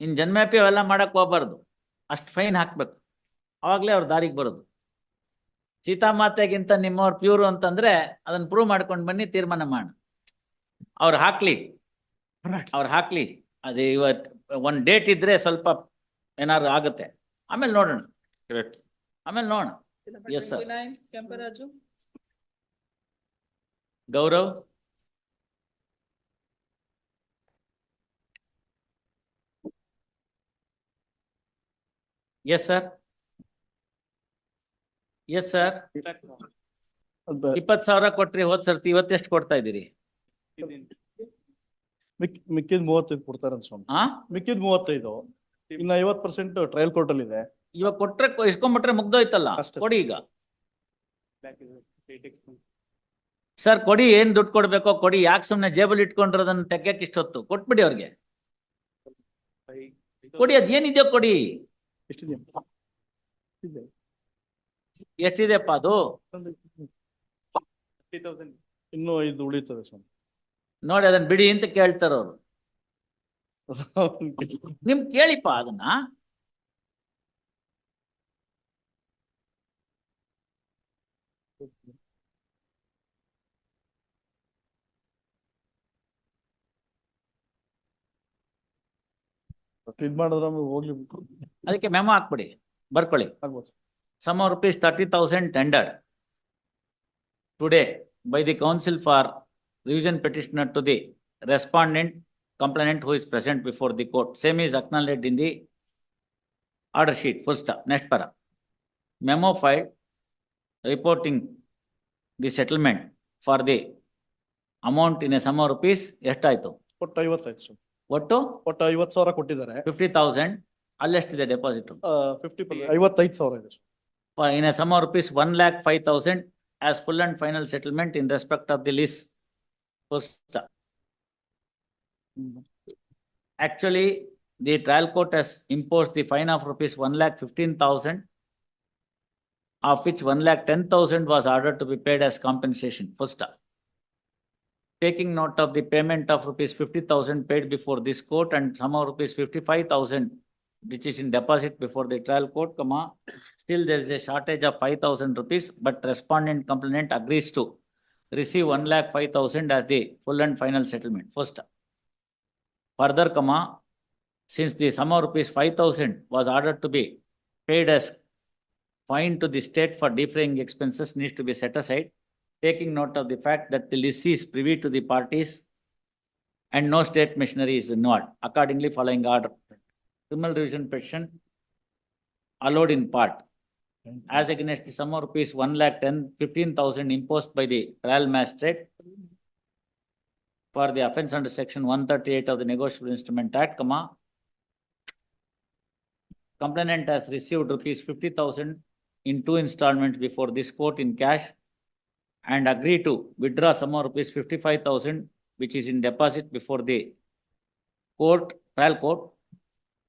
ಇನ್ ಜನ್ಮ್ಯಾಪಿ ಅವೆಲ್ಲ ಮಾಡಕ್ ಹೋಗ್ಬಾರ್ದು. ಅಷ್ಟು ಫೈನ್ ಹಾಕ್ಬೇಕು. ಅವಾಗ್ಲೇ ಅವ್ರ ದಾರಿಗೆ ಬರೋದು. ಸೀತಾಮಾತೆಗಿಂತ ನಿಮ್ಮವ್ರ ಪ್ಯೂರ್ ಅಂತಂದ್ರೆ ಅದನ್ನ ಪ್ರೂವ್ ಮಾಡ್ಕೊಂಡು ಬನ್ನಿ ತೀರ್ಮಾನ ಮಾಡ. ಅವ್ರು ಹಾಕ್ಲಿ. ಅವ್ರು ಹಾಕ್ಲಿ. ಅದು ಇವತ್ ಒಂದ್ ಡೇಟ್ ಇದ್ರೆ ಸ್ವಲ್ಪ ಏನಾದ್ರು ಆಗುತ್ತೆ. ಆಮೇಲೆ ನೋಡೋಣ. ಆಮೇಲೆ ನೋಡೋಣ. Yes Yes, sir. 29, Kemparaju. Gaurav? Yes sir yes sir ಇಪ್ಪತ್ ಸಾವಿರ ಕೊಟ್ರಿ ಹೋದ್ ಸರ್ತಿ ಇವತ್ತೆಷ್ಟು ಕೊಡ್ತಾ ಇದ್ದೀರಿ? ಮಿಕ್ಕಿದ ಮೂವತ್ತೈದು ಕೊಡ್ತಾರೆ ಸ್ವಾಮಿ. ಹಾ ಮಿಕ್ಕಿದ ಮೂವತ್ತೈದು. ಇನ್ನ ಐವತ್ ಪರ್ಸೆಂಟ್ ಟ್ರಯಲ್ ಕೋರ್ಟ್ ಅಲ್ಲಿ ಇದೆ. ಇವಾಗ ಕೊಟ್ರೆ ಕೊ- ಇಸ್ಕೊಂಡ್ಬಿಟ್ರೆ ಮುಗ್ದೋಯ್ತಲ್ಲ? ಅಷ್ಟೇ. ಕೊಡಿ ಈಗ. ಸರ್ ಕೊಡಿ ಏನ್ ದುಡ್ಡು ಕೊಡ್ಬೇಕೋ ಕೊಡಿ. ಯಾಕೆ ಸುಮ್ನೆ ಜೇಬಲ್ ಇಟ್ಕೊಂಡಿರೋದನ್ನ ತೆಗ್ಯಕ್ ಇಷ್ಟೊತ್ತು? ಕೊಟ್ಬಿಡಿ ಅವ್ರಿಗೆ. ಕೊಡಿ ಅದೇನಿದೆಯೋ ಕೊಡಿ. ಎಷ್ಟಿದೆ? ಇದೆ. ಎಷ್ಟಿದೆಪ್ಪ ಅದು? ಇನ್ನೂ ಐದು ಉಳಿತದೆ ಸ್ವಾಮಿ. ನೋಡಿ ಅದನ್ನ ಬಿಡಿ ಅಂತ ಕೇಳ್ತಾರ ಅವ್ರು. ನಿಮ್ ಕೇಳಿಪ್ಪ ಅದನ್ನ. ಅದಕ್ಕೆ ಮೆಮೊ ಹಾಕ್ಬಿಡಿ. ಬರ್ಕೊಳ್ಳಿ. Sum rupees thirty thousand tendered today by the counsel for revision petitioner to the respondent complainant who is present before the court same is acknowledged in the order sheet full stop next para memo filed reporting the settlement for the amount in a sum rupees ಎಷ್ಟಾಯ್ತು? ಒಟ್ಟು ಐವತ್ತೈದು sir. ಒಟ್ಟು ಒಟ್ಟು ಐವತ್ ಸಾವಿರ ಕೊಟ್ಟಿದ್ದಾರೆ fifty thousand ಅಲ್ಲೆಷ್ಟಿದೆ deposit? Fifty ಐವತ್ತೈದು ಸಾವಿರ ಇದೆ for in a sum of rupees one lakh five thousand as full and final settlement in respect of the lease. First, actually, the trial court has imposed the fine of rupees one lakh fifteen thousand, of which one lakh ten thousand was ordered to be paid as compensation. Taking note of the payment of rupees fifty thousand paid before this court and of rupees fifty-five thousand which is in deposit before the trial court, comma, still there is a shortage of five thousand rupees, but respondent complainant agrees to receive one lakh five thousand as the full and final settlement, first. Further, comma, since the sum of rupees five thousand was ordered to be paid as fine to the state for defraying expenses needs to be set aside, taking note of the fact that the lessee is privy to the parties and no state machinery is involved, accordingly following order. Criminal revision petition allowed in part as against the sum of rupees one lakh ten fifteen thousand imposed by the trial magistrate for the offence under section one thirty-eight of the negotiable instrument act, comma. Complainant has received rupees fifty thousand in two installments before this court in cash and agree to withdraw some of rupees 55,000 which is in deposit before the court, trial court,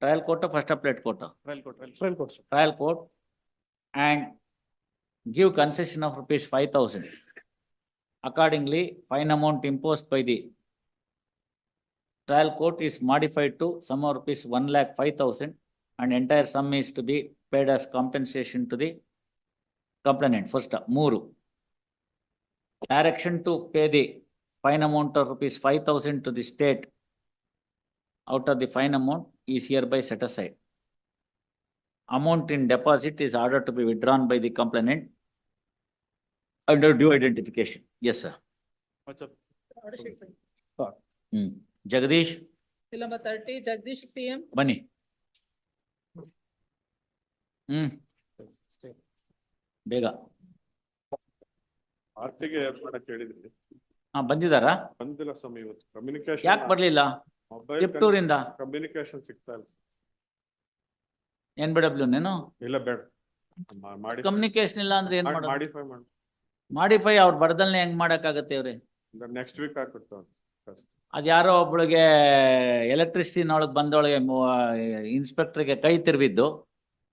trial court or first appellate court? Trial court, trial court. Trial court. Trial court and give concession of rupees 5,000. Accordingly, fine amount imposed by the trial court is modified to sum of rupees 1 lakh 5,000 and entire sum is to be paid as compensation to the complainant. First, Muru direction to pay the fine amount of rupees 5000 to the state out of the fine amount is hereby set aside. Amount in deposit is ordered to be withdrawn by the complainant under due identification. Yes, sir. What's up? Hmm. Jagadish, Bill number thirty, Jagdish CM, Bunny. Hmm. Bega. ಆರ್ಟಿಗೆ ಮಾಡಕ್ ಹೇಳಿದ್ರಿ. ಹಾ, ಬಂದಿದಾರಾ? ಬಂದಿಲ್ಲ ಸ್ವಾಮಿ ಇವತ್ತು. Communication ಯಾಕೆ ಬರ್ಲಿಲ್ಲ? Mobile ತಿಪ್ಟೂರಿಂದ communication ಸಿಗ್ತಾ ಇಲ್ಲ ಎನ್ ಬಿ ಡಬ್ಲ್ಯೂ ನೇನು? ಇಲ್ಲ ಬೇಡ. ಮಾಡಿ ಕಮ್ಯುನಿಕೇಶನ್ ಇಲ್ಲ ಅಂದ್ರೆ ಏನ್ ಮಾಡೋದು? ಮಾಡಿಫೈ ಮಾಡಿ. ಮಾಡಿಫೈ ಅವ್ರ ಬರ್ದಲ್ನೇ ಹೆಂಗ್ ಮಾಡಕ್ಕಾಗತ್ತೆ ಇವ್ರಿ ನೆಕ್ಸ್ಟ್ ವೀಕ್ ಹಾಕ್ಬಿಡ್ತಾವ ಅದ್ಯಾರೋ ಒಬ್ಳಿಗೆ ಎಲೆಕ್ಟ್ರಿಸಿಟಿನೊಳಗ್ ಬಂದೊಳಗೆ ಇನ್ಸ್ಪೆಕ್ಟರ್ಗೆ ಕೈ ತಿರ್ಬಿದ್ದು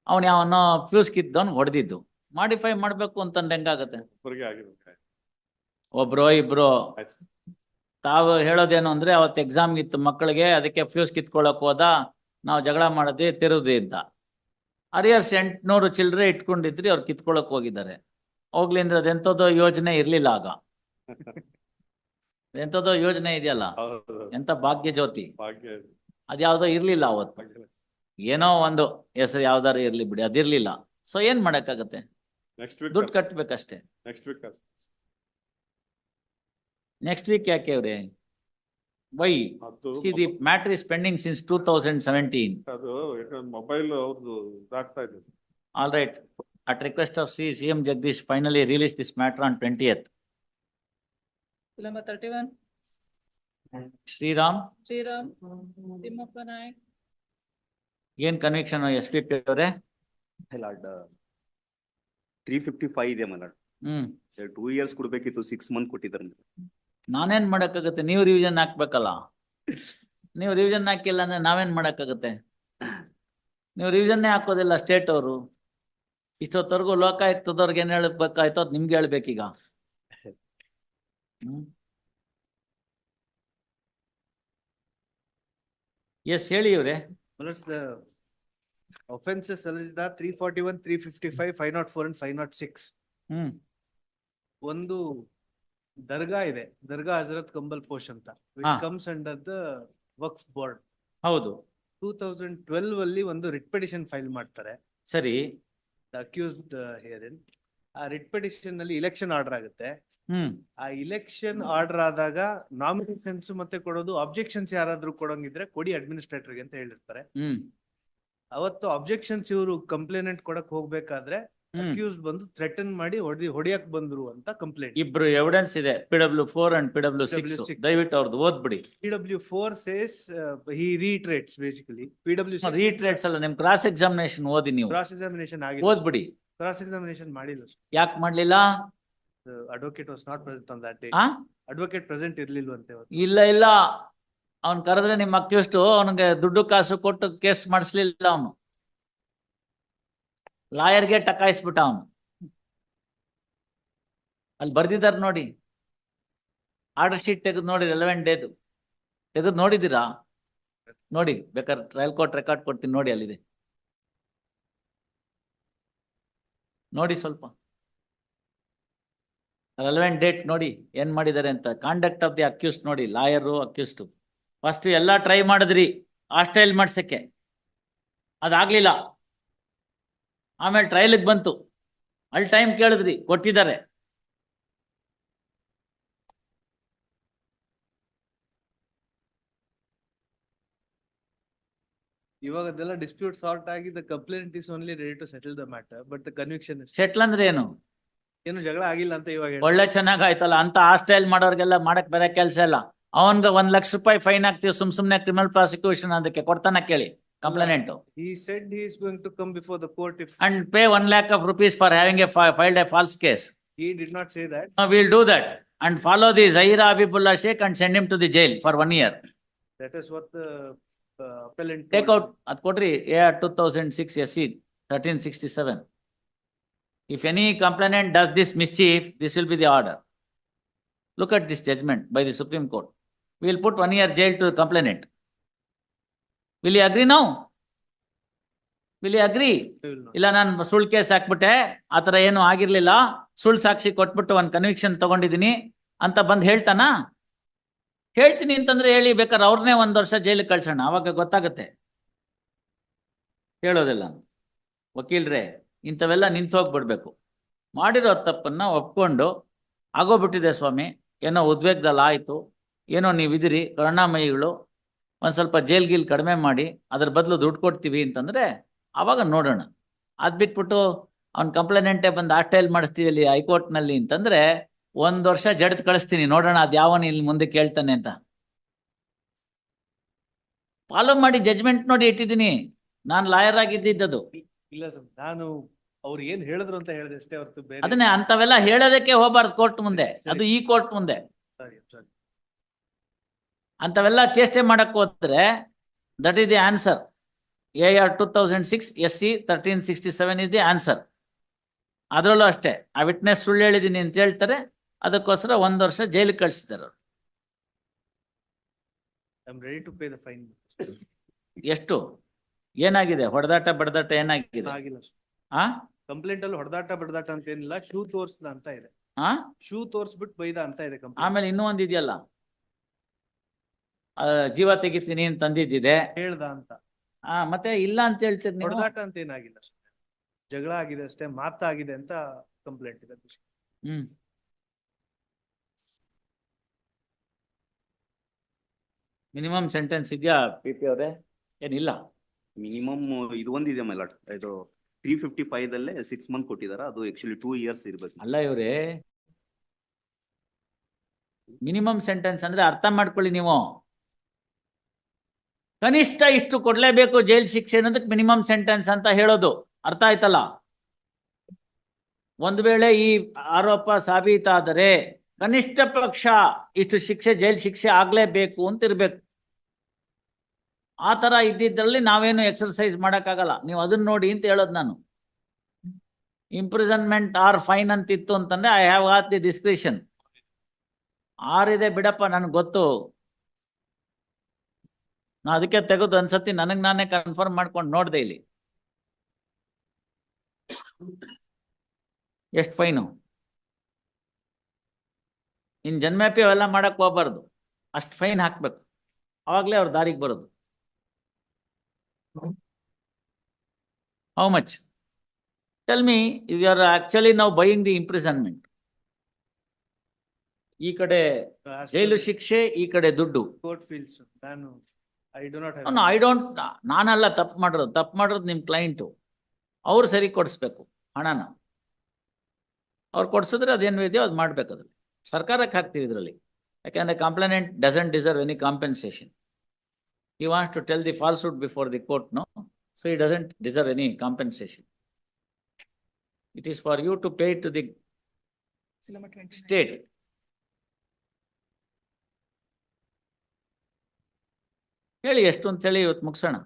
ಅವನ್ ಯಾವನೋ ಫ್ಯೂಸ್ ಕಿದ್ದವನ್ ಹೊಡೆದಿದ್ದು. ಮಾಡಿಫೈ ಮಾಡ್ಬೇಕು ಅಂತಂದ್ರೆ ಹೆಂಗಾಗತ್ತೆ ಒಬ್ಬರಿಗೆ ಇಬ್ರು ಒಬ್ರೋ ಇಬ್ರೋ. ಆಯ್ತು. ತಾವು ಹೇಳೋದೇನು ಅಂದ್ರೆ ಅವತ್ತು ಎಕ್ಸಾಮ್ ಇತ್ತು ಮಕ್ಕಳಿಗೆ ಅದಕ್ಕೆ ಫ್ಯೂಸ್ ಕಿತ್ಕೊಳಕ್ ಹೋದ ನಾವು ಜಗಳ ಮಾಡದೆ ತಿರುದೇ ಇದ್ದ. ಅರಿಯರ್ಸ್ ಎಂಟ್ನೂರು ಚಿಲ್ಲರೆ ಇಟ್ಕೊಂಡಿದ್ರಿ ಅವ್ರು ಕಿತ್ಕೊಳಕ್ ಹೋಗಿದ್ದಾರೆ. ಹೋಗ್ಲಿಂದ್ರೆ ಅದೆಂಥದ್ದೋ ಯೋಜನೆ ಇರ್ಲಿಲ್ಲ ಆಗ. ಎಂಥದ್ದೋ ಯೋಜನೆ ಇದೆಯಲ್ಲ? ಹೌದು. ಎಂತ ಭಾಗ್ಯ ಜ್ಯೋತಿ. ಭಾಗ್ಯ ಅದ್ಯಾವ್ದೋ ಇರ್ಲಿಲ್ಲ ಅವತ್ತು. ಭಾಗ್ಯ ಏನೋ ಒಂದು ಹೆಸರು ಯಾವ್ದಾರು ಇರ್ಲಿ ಬಿಡಿ ಅದಿರ್ಲಿಲ್ಲ. ಸೊ ಏನ್ ಮಾಡಕ್ಕಾಗತ್ತೆ? ನೆಕ್ಸ್ಟ್ ವೀಕ್ ದುಡ್ಡು ಕಟ್ಬೇಕಷ್ಟೇ ನೆಕ್ಸ್ಟ್ ವೀಕ್ ನೆಕ್ಸ್ಟ್ ವೀಕ್ ಯಾಕೆ ಅವ್ರೆ ವೈ ಅದು see the matter is pending since two thousand seventeen ಅದು ಮೊಬೈಲ್ ಅವ್ರದ್ದು ಇದಾಗ್ತಾ ಇದೆ All right, at request of C, CM Jagdish finally released this matter on twentieth. Bill number thirty-one, Sriram, Sriram, Timothy Naik, ಏನ್ conviction S P P ಅವರೇ? Lord three fifty five ಇದೆ ಮಲಾಡ್ hmm, two years ಕೊಡ್ಬೇಕಿತ್ತು six month ಕೊಟ್ಟಿದ್ದಾರೆ ನಾನೇನ್ ಮಾಡಕ್ಕಾಗತ್ತೆ? ನೀವು revision ಹಾಕ್ಬೇಕಲ್ಲ. ನೀವು revision ಹಾಕಿಲ್ಲ ಅಂದ್ರೆ ನಾವೇನ್ ಮಾಡಕ್ಕಾಗತ್ತೆ? ನೀವು ರಿವಿಷನ್ನೇ ಹಾಕೋದಿಲ್ಲ ಸ್ಟೇಟ್ ಅವರು. ಇಷ್ಟೊತ್ತವರೆಗೂ ಲೋಕಾಯುಕ್ತದವ್ರಿಗೆ ಏನ್ ಹೇಳ್ಬೇಕಾಯ್ತು ಅದ್ ನಿಮ್ಗೆ ಹೇಳ್ಬೇಕೀಗ. ಹ್ಮ್. ಎಸ್ ಹೇಳಿ ಇವ್ರೆ. Offenses alleged are three one three fifty five five five four four and not six. Hmm, ಒಂದು ದರ್ಗಾ ಇದೆ, ದರ್ಗಾ ಹಜರತ್ ಕಂಬಲ್ ಪೋಷ್ ಅಂತ, ಹಾ. Comes under the Waqf board. ಹೌದು, ಟೂ ತೌಸಂಡ್ ಟ್ವೆಲ್ವ್ ಅಲ್ಲಿ ಒಂದು ರಿಟ್ ಪಿಟಿಷನ್ ಫೈಲ್ ಮಾಡ್ತಾರೆ, ಸರಿ. Accused hearing. ಆ ರಿಟ್ ಪಿಟಿಷನ್ ಅಲ್ಲಿ ಇಲೆಕ್ಷನ್ ಆರ್ಡರ್ ಆಗುತ್ತೆ. ಹ್ಮ್, ಆ ಇಲೆಕ್ಷನ್ ಆರ್ಡರ್ ಆದಾಗ ನಾಮಿನೇಷನ್ಸ್ ಮತ್ತೆ ಕೊಡೋದು ಅಬ್ಜೆಕ್ಷನ್ಸ್ ಯಾರಾದ್ರೂ ಕೊಡೋಂಗಿದ್ರೆ ಕೊಡಿ ಅಡ್ಮಿನಿಸ್ಟ್ರೇಟರ್ಗೆ ಅಂತ ಹೇಳಿರ್ತಾರೆ. ಹ್ಮ್, ಅವತ್ತು ಅಬ್ಜೆಕ್ಷನ್ಸ್ ಇವರು ಕಂಪ್ಲೇನೆಂಟ್ ಕೊಡಕ್ ಹೋಗ್ಬೇಕಾದ್ರೆ ಹ್ಮ್. ಅಕ್ಯೂಸ್ ಬಂದು ಥ್ರೆಟನ್ ಮಾಡಿ ಹೊಡಿ ಹೊಡಿಯಕ್ ಬಂದ್ರು ಅಂತ ಕಂಪ್ಲೇಂಟ್ ಇಬ್ರು ಎವಿಡೆನ್ಸ್ ಇದೆ. P W four and P W six PW6. ದಯವಿಟ್ಟು ಅವ್ರದ್ದು ಓದ್ಬಿಡಿ. P W four says he reiterates basically P W reiterates ಅಲ್ಲ ನಿಮ್ ಕ್ರಾಸ್ ಎಕ್ಸಾಮಿನೇಷನ್ ಓದಿ ನೀವು. ಕ್ರಾಸ್ ಎಕ್ಸಾಮಿನೇಷನ್ ಆಗಿ ಓದ್ಬಿಡಿ. ಕ್ರಾಸ್ ಎಕ್ಸಾಮಿನೇಷನ್ ಮಾಡಿಲ್ಲ ಯಾಕೆ ಮಾಡ್ಲಿಲ್ಲ? Advocate was not present on that day ಆ? ಅಡ್ವೊಕೇಟ್ ಪ್ರೆಸೆಂಟ್ ಇರ್ಲಿಲ್ವಂತೆ ಅವತ್ತು. ಇಲ್ಲ ಇಲ್ಲ. ಅವ್ನ್ ಕರೆದ್ರೆ ನಿಮ್ ಅಕ್ಯೂಸ್ಟು ಅವನಿಗೆ ದುಡ್ಡು ಕಾಸು ಕೊಟ್ಟು ಕೇಸ್ ಮಾಡಿಸ್ಲಿಲ್ಲ ಅವನು. ಲಾಯರ್ಗೆ ಟಕಾಯಿಸ್ಬಿಟ್ಟ ಅವನು. ಅಲ್ಲಿ ಬರ್ದಿದ್ದಾರೆ ನೋಡಿ. ಆರ್ಡರ್ ಶೀಟ್ ತೆಗೆದು ನೋಡಿ ರೆಲೆವೆಂಟ್ ಡೇದು ತೆಗೆದು ನೋಡಿದ್ದೀರಾ? ನೋಡಿ, ಬೇಕಾದ್ರೆ ಟ್ರಯಲ್ ಕೋರ್ಟ್ ರೆಕಾರ್ಡ್ ಕೊಡ್ತೀನಿ ನೋಡಿ ಅಲ್ಲಿದೆ. ನೋಡಿ ಸ್ವಲ್ಪ. ರೆಲೆವೆಂಟ್ ಡೇಟ್ ನೋಡಿ ಏನ್ ಮಾಡಿದ್ದಾರೆ ಅಂತ. ಕಾಂಡಕ್ಟ್ ಆಫ್ ದಿ ಅಕ್ಯೂಸ್ಟ್ ನೋಡಿ, ಲಾಯರು ಅಕ್ಯೂಸ್ಟು ಫಸ್ಟ್ ಎಲ್ಲ ಟ್ರೈ ಮಾಡಿದ್ರಿ ಹಾಸ್ಟೈಲ್ ಮಾಡ್ಸಕ್ಕೆ. ಅದಾಗ್ಲಿಲ್ಲ. ಆಮೇಲೆ ಟ್ರಯಲ್ಗೆ ಬಂತು. ಅಲ್ಲಿ ಟೈಮ್ ಕೇಳಿದ್ರಿ ಕೊಟ್ಟಿದ್ದಾರೆ. ಇವಾಗ ಅದೆಲ್ಲ ಡಿಸ್ಪ್ಯೂಟ್ ಸಾರ್ಟ್ ಆಗಿ the complaint is only ready to settle the matter but the conviction settle ಅಂದ್ರೆ ಏನು? ಏನು ಜಗಳ ಆಗಿಲ್ಲ ಅಂತ ಇವಾಗ. ಒಳ್ಳೆ ಚೆನ್ನಾಗ್ ಆಯ್ತಲ್ಲ ಅಂತ ಹಾಸ್ಟೈಲ್ ಮಾಡೋರ್ಗೆಲ್ಲ ಮಾಡಕ್ ಬೇರೆ ಕೆಲಸ ಇಲ್ಲ. ಅವನ್ಗೆ ಒಂದ್ ಲಕ್ಷ ರೂಪಾಯಿ ಫೈನ್ ಹಾಕ್ತಿವಿ ಸುಮ್ ಸುಮ್ನೆ ಕ್ರಿಮಿನಲ್ ಪ್ರಾಸಿಕ್ಯೂಷನ್ ಅದಕ್ಕೆ ಕೊಡ್ತಾನ ಕೇಳಿ complainant He said he is going to come before the court if and pay one lakh of rupees for having a filed a false case he did not say that. Uh, we'll do that and follow the Zahira Abibullah Sheikh and send him to the jail for one year. That is what the uh, appellant. Take told out, at Kotri, AR two thousand six SC thirteen sixty-seven. If any complainant does this mischief, this will be the order. Look at this judgment by the Supreme Court. We will put one year jail to the complainant. Will you agree now? Will you agree? ಇಲ್ಲ ನಾನು ಸುಳ್ಳು case ಹಾಕ್ಬಿಟ್ಟೆ ಆ ಥರ ಏನು ಆಗಿರ್ಲಿಲ್ಲ. ಸುಳ್ಳು ಸಾಕ್ಷಿ ಕೊಟ್ಬಿಟ್ಟು ಒಂದ್ conviction ತಗೊಂಡಿದ್ದೀನಿ ಅಂತ ಬಂದ್ ಹೇಳ್ತಾನ? ಹೇಳ್ತೀನಿ ಅಂತಂದ್ರೆ ಹೇಳಿ ಬೇಕಾದ್ರೆ ಅವ್ರನ್ನೇ ಒಂದು ವರ್ಷ ಜೈಲಿಗೆ ಕಳ್ಸೋಣ. ಅವಾಗ ಗೊತ್ತಾಗತ್ತೆ. ಹೇಳೋದಿಲ್ಲ ವಕೀಲ್ರೆ ಇಂಥವೆಲ್ಲ ನಿಂತು ಹೋಗ್ಬಿಡ್ಬೇಕು. ಮಾಡಿರೋ ತಪ್ಪನ್ನ ಒಪ್ಕೊಂಡು ಆಗೋಗ್ಬಿಟ್ಟಿದೆ ಸ್ವಾಮಿ. ಏನೋ ಉದ್ವೇಗದಲ್ಲಿ ಆಯ್ತು. ಏನೋ ನೀವಿದಿರಿ ಕರುಣಾಮಯಿಗಳು ಒಂದು ಸ್ವಲ್ಪ ಜೈಲ್ ಗೀಲ್ ಕಡಿಮೆ ಮಾಡಿ ಅದ್ರ ಬದಲು ದುಡ್ಡು ಕೊಡ್ತೀವಿ ಅಂತಂದ್ರೆ ಅವಾಗ ನೋಡೋಣ. ಅದು ಬಿಟ್ಬಿಟ್ಟು ಅವ್ನ ಕಂಪ್ಲೇನೆಂಟೇ ಬಂದು ಆಟೈಲ್ ಮಾಡಿಸ್ತೀವಿ ಅಲ್ಲಿ ಹೈಕೋರ್ಟ್ನಲ್ಲಿ ಅಂತಂದರೆ ಒಂದ್ ವರ್ಷ ಜಡ್ದ್ ಕಳಿಸ್ತೀನಿ ನೋಡೋಣ ಅದು ಯಾವನು ಇಲ್ಲಿ ಮುಂದೆ ಕೇಳ್ತಾನೆ ಅಂತ. ಫಾಲೋ ಮಾಡಿ ಜಜ್ಮೆಂಟ್ ನೋಡಿ ಇಟ್ಟಿದ್ದೀನಿ. ನಾನು ಲಾಯರ್ ಆಗಿದ್ದಿದ್ದದು. ಇಲ್ಲ ಸರ್ ನಾನು ಅವ್ರು ಏನ್ ಹೇಳಿದ್ರು ಅಂತ ಹೇಳಿದೆ ಅಷ್ಟೇ ಹೊರತು ಬೇರೆ. ಅದನ್ನೇ ಅಂತವೆಲ್ಲ ಹೇಳೋದಕ್ಕೆ ಹೋಗ್ಬಾರ್ದು ಕೋರ್ಟ್ ಮುಂದೆ. ಅದು ಈ ಕೋರ್ಟ್ ಮುಂದೆ. ಸರಿ I'm ಅಂತವೆಲ್ಲ ಚೇಷ್ಟೆ ಮಾಡಕ್ ಹೋದ್ರೆ that is the answer A R two thousand six S C thirteen sixty seven is the answer ಅದರಲ್ಲೂ ಅಷ್ಟೇ ಆ ವಿಟ್ನೆಸ್ ಸುಳ್ಳು ಹೇಳಿದ್ದೀನಿ ಅಂತ ಹೇಳ್ತಾರೆ ಅದಕ್ಕೋಸ್ಕರ ಒಂದು ವರ್ಷ ಜೈಲಿಗೆ ಕಳಿಸಿದ್ದಾರೆ ಅವರು. ಎಷ್ಟು? ಏನಾಗಿದೆ? ಹೊಡೆದಾಟ ಬಡದಾಟ ಏನಾಗಿದೆ? ಆ? ಕಂಪ್ಲೇಂಟ್ ಅಲ್ಲಿ ಹೊಡೆದಾಟ ಬಡದಾಟ ಅಂತ ಏನಿಲ್ಲ ಶೂ ತೋರ್ಸ್ದ ಅಂತ ಇದೆ. ಆ? ಶೂ ತೋರ್ಸ್ಬಿಟ್ಟು ಬೈದ ಅಂತ ಇದೆ ಆಮೇಲೆ ಇನ್ನೂ ಒಂದ್ ಇದೆಯಲ್ಲ? ಆ, ಜೀವ ತೆಗಿತೀನಿ ಅಂತ ತಂದಿದ್ದಿದೆ ಹೇಳ್ದ ಅಂತ. ಆ ಮತ್ತೆ ಇಲ್ಲ ಅಂತ ಹೇಳ್ತೀರಿ ನೀವು? ಹೊಡೆದಾಟ ಅಂತ ಏನಾಗಿಲ್ಲ. ಜಗಳ ಆಗಿದೆ ಅಷ್ಟೇ ಮಾತಾಗಿದೆ ಅಂತ ಕಂಪ್ಲೇಂಟ್ ಇದೆ ಹ್ಮ್. ಮಿನಿಮಮ್ ಸೆಂಟೆನ್ಸ್ ಇದೆಯಾ ಪಿ ಪಿ ಅವರೇ? ಏನಿಲ್ಲ. ಮಿನಿಮಮ್ ಇದು ಒಂದಿದೆ ಮೈಲಾಟ್ ಇದು ತ್ರೀ ಫಿಫ್ಟಿ ಫೈವ್ ದಲ್ಲೇ ಸಿಕ್ಸ್ ಮಂತ್ ಕೊಟ್ಟಿದ್ದಾರೆ ಅದು ಆಕ್ಚುಲಿ ಟೂ ಇಯರ್ಸ್ ಇರ್ಬೇಕು. ಅಲ್ಲ ಇವರೇ. ಮಿನಿಮಮ್ ಸೆಂಟೆನ್ಸ್ ಅಂದ್ರೆ ಅರ್ಥ ಮಾಡ್ಕೊಳ್ಳಿ ನೀವು. ಕನಿಷ್ಠ ಇಷ್ಟು ಕೊಡಲೇಬೇಕು ಜೈಲ್ ಶಿಕ್ಷೆ ಅನ್ನೋದಕ್ಕೆ ಮಿನಿಮಮ್ ಸೆಂಟೆನ್ಸ್ ಅಂತ ಹೇಳೋದು. ಅರ್ಥ ಆಯ್ತಲ್ಲ? ಒಂದು ವೇಳೆ ಈ ಆರೋಪ ಸಾಬೀತಾದರೆ ಕನಿಷ್ಠ ಪಕ್ಷ ಇಷ್ಟು ಶಿಕ್ಷೆ, ಜೈಲ್ ಶಿಕ್ಷೆ ಆಗ್ಲೇಬೇಕು ಅಂತ ಇರ್ಬೇಕು ಆ ತರ ಇದ್ದಿದ್ರಲ್ಲಿ ನಾವೇನು ಎಕ್ಸರ್ಸೈಸ್ ಮಾಡಕ್ಕಾಗಲ್ಲ. ನೀವು ಅದನ್ನ ನೋಡಿ ಅಂತ ಹೇಳೋದು ನಾನು. ಇಂಪ್ರಿಸನ್ಮೆಂಟ್ ಆರ್ ಫೈನ್ ಅಂತ ಇತ್ತು ಅಂತಂದ್ರೆ I have at the discretion ಆರಿದೆ ಬಿಡಪ್ಪ, ನನ್ಗೆ ಗೊತ್ತು. ನಾ ಅದಕ್ಕೆ ತೆಗೆದು ಅನ್ಸತ್ತಿ ನನಗ್ ನಾನೇ ಕನ್ಫರ್ಮ್ ಮಾಡ್ಕೊಂಡು ನೋಡ್ದೆ ಇಲ್ಲಿ. ಎಷ್ಟು ಫೈನು ಇನ್ ಜನ್ಮ್ಯಾಪಿ ಅವೆಲ್ಲ ಮಾಡಕ್ ಹೋಗ್ಬಾರ್ದು. ಅಷ್ಟು ಫೈನ್ ಹಾಕ್ಬೇಕು. ಅವಾಗ್ಲೇ ಅವ್ರ ದಾರಿಗೆ ಬರೋದು. How much tell me you are actually ನಾವು ಬೈಯಿಂಗ್ ದಿ ಇಂಪ್ರಿಸನ್ಮೆಂಟ್ ಈ ಕಡೆ ಜೈಲು ಶಿಕ್ಷೆ ಈ ಕಡೆ ದುಡ್ಡು. ಕೋರ್ಟ್ ಫೀಲ್ಸ್ ನಾನು I do not I don't ನಾನಲ್ಲ ತಪ್ಪು ಮಾಡಿರೋದು. ತಪ್ಪು ಮಾಡಿರೋದು ನಿಮ್ ಕ್ಲೈಂಟು ಅವ್ರು ಸರಿ ಕೊಡಿಸ್ಬೇಕು ಹಣನ. ಅವ್ರು ಕೊಡ್ಸಿದ್ರೆ ಅದೇನು ಇದೆಯೋ ಅದು ಮಾಡ್ಬೇಕು ಅದ್ರಲ್ಲಿ. ಸರ್ಕಾರಕ್ಕೆ ಹಾಕ್ತೀವಿ ಇದರಲ್ಲಿ. ಯಾಕೆಂದ್ರೆ complainant doesn't deserve any compensation he wants to tell the falsehood before the court no so he doesn't deserve any compensation it is for you to pay to the Syllabus 29. State ಹೇಳಿ ಎಷ್ಟು ಅಂತ ಹೇಳಿ ಇವತ್ತು ಮುಗಿಸೋಣ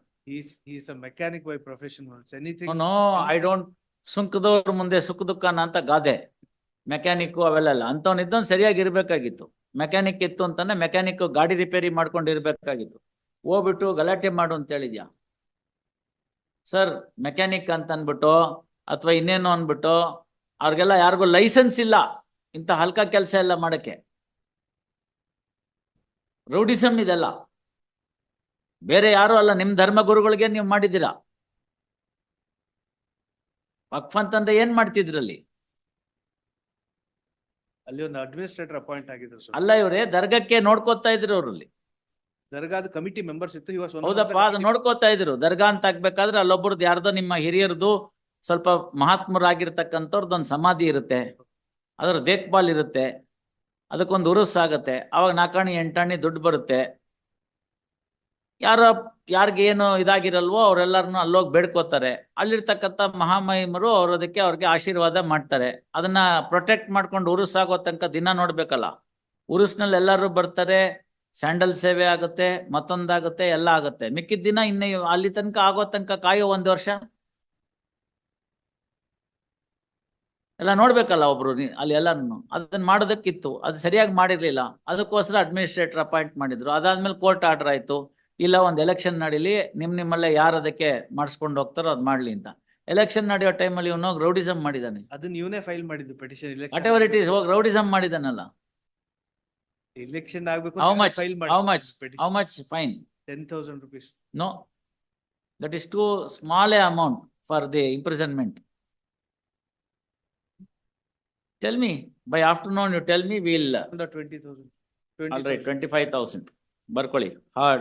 mechanic by profession anything no I don't ಸುಂಕದವ್ರ ಮುಂದೆ ಸುಖ ದುಃಖನ ಅಂತ ಗಾದೆ. ಮೆಕ್ಯಾನಿಕ್ ಅವೆಲ್ಲ ಅಂತವ್ನ ಇದ್ದವ್ನು ಸರಿಯಾಗಿ ಇರ್ಬೇಕಾಗಿತ್ತು. ಮೆಕ್ಯಾನಿಕ್ ಇತ್ತು ಅಂತಾನೆ ಮೆಕ್ಯಾನಿಕ್ ಗಾಡಿ ರಿಪೇರಿ ಮಾಡ್ಕೊಂಡು ಇರ್ಬೇಕಾಗಿತ್ತು. ಹೋಗ್ಬಿಟ್ಟು ಗಲಾಟೆ ಮಾಡು ಅಂತ ಹೇಳಿದ್ಯಾ? ಸರ್ ಮೆಕ್ಯಾನಿಕ್ ಅಂತ ಅನ್ಬಿಟ್ಟು ಅಥವಾ ಇನ್ನೇನು ಅನ್ಬಿಟ್ಟು ಅವ್ರಿಗೆಲ್ಲ ಯಾರಿಗೂ ಲೈಸೆನ್ಸ್ ಇಲ್ಲ. ಇಂಥ ಹಲ್ಕ ಕೆಲಸ ಎಲ್ಲ ಮಾಡಕ್ಕೆ. ರೌಡಿಸಮ್ ಇದೆಲ್ಲ. ಬೇರೆ ಯಾರು ಅಲ್ಲ ನಿಮ್ ಧರ್ಮ ಗುರುಗಳಿಗೆ ನೀವು ಮಾಡಿದ್ದೀರಾ? ವಕ್ಫ್ ಅಂತಂದ್ರೆ ಏನ್ ಮಾಡ್ತಿದ್ರಲ್ಲಿ? ಅಲ್ಲಿ ಒಂದು ಅಡ್ಮಿನಿಸ್ಟ್ರೇಟರ್ ಅಪಾಯಿಂಟ್ ಆಗಿದ್ರು ಸರ್. ಅಲ್ಲ ಇವ್ರೆ ದರ್ಗಕ್ಕೆ ನೋಡ್ಕೋತಾ ಇದ್ರು ಅವ್ರಲ್ಲಿ. ದರ್ಗಾದ ಕಮಿಟಿ ಮೆಂಬರ್ಸ್ ಇತ್ತು ಹೌದಪ್ಪ ಅದು ನೋಡ್ಕೋತಾ ಇದ್ರು. ದರ್ಗಾ ಅಂತ ಆಗ್ಬೇಕಾದ್ರೆ ಅಲ್ಲೊಬ್ರದ್ದು ಯಾರ್ದೋ ನಿಮ್ಮ ಹಿರಿಯರದು ಸ್ವಲ್ಪ ಮಹಾತ್ಮರಾಗಿರ್ತಕ್ಕಂಥವ್ರದ್ದೊಂದು ಸಮಾಧಿ ಇರುತ್ತೆ. ಅದರ ದೇಖ್ಭಾಲ್ ಇರುತ್ತೆ. ಅದಕ್ಕೊಂದು ಉರುಸ್ ಆಗತ್ತೆ. ಅವಾಗ ನಾಲ್ಕಾಣಿ ಎಂಟಾಣಿ ದುಡ್ಡು ಬರುತ್ತೆ. ಯಾರ ಯಾರಿಗೆ ಏನು ಇದಾಗಿರಲ್ವೋ ಅವರೆಲ್ಲರನ್ನು ಅಲ್ಲೋಗಿ ಬೇಡ್ಕೋತಾರೆ. ಅಲ್ಲಿರ್ತಕ್ಕಂಥ ಮಹಾಮಹಿಮರು ಅವ್ರ ಅದಕ್ಕೆ ಅವ್ರಿಗೆ ಆಶೀರ್ವಾದ ಮಾಡ್ತಾರೆ. ಅದನ್ನ ಪ್ರೊಟೆಕ್ಟ್ ಮಾಡ್ಕೊಂಡು ಉರುಸ್ ಆಗೋ ತನಕ ದಿನ ನೋಡ್ಬೇಕಲ್ಲ. ಉರುಸ್ನಲ್ಲಿ ಎಲ್ಲರೂ ಬರ್ತಾರೆ ಸ್ಯಾಂಡಲ್ ಸೇವೆ ಆಗುತ್ತೆ, ಮತ್ತೊಂದಾಗುತ್ತೆ, ಎಲ್ಲ ಆಗುತ್ತೆ. ಮಿಕ್ಕಿದ ದಿನ ಇನ್ನು ಅಲ್ಲಿ ತನಕ ಆಗೋ ತನಕ ಕಾಯೋ ಒಂದು ವರ್ಷ? ಎಲ್ಲ ನೋಡ್ಬೇಕಲ್ಲ ಒಬ್ರು ಅಲ್ಲಿ ಎಲ್ಲಾನು ಅದನ್ನ ಮಾಡೋದಕ್ಕಿತ್ತು. ಅದು ಸರಿಯಾಗಿ ಮಾಡಿರ್ಲಿಲ್ಲ. ಅದಕ್ಕೋಸ್ಕರ ಅಡ್ಮಿನಿಸ್ಟ್ರೇಟರ್ ಅಪಾಯಿಂಟ್ ಮಾಡಿದ್ರು. ಅದಾದ್ಮೇಲೆ ಕೋರ್ಟ್ ಆರ್ಡರ್ ಆಯ್ತು. ಇಲ್ಲ ಒಂದು ಎಲೆಕ್ಷನ್ ನಡೀಲಿ ನಿಮ್ ನಿಮ್ಮಲ್ಲೇ ಯಾರು ಅದಕ್ಕೆ ಮಾಡಿಸ್ಕೊಂಡು ಹೋಗ್ತಾರೋ ಅದ್ ಮಾಡ್ಲಿ ಅಂತ. ಎಲೆಕ್ಷನ್ ನಡೆಯೋ ಟೈಮಲ್ಲಿ ಇವನು ರೌಡಿಸಮ್ ಮಾಡಿದಾನೆ. ಅದನ್ನ ಇವನೇ ಫೈಲ್ ಮಾಡಿದ್ದು petition whatever it is ಹೋಗಿ ರೌಡಿಸಮ್ ಮಾಡಿದಾನಲ್ಲ. ಎಲೆಕ್ಷನ್ ಆಗ್ಬೇಕು how much file how much? How much fine ten thousand rupees no that is too small a amount for the imprisonment tell me, by afternoon you tell me, will twenty thousand twenty five thousand. ಬರ್ಕೊಳ್ಳಿ, hard.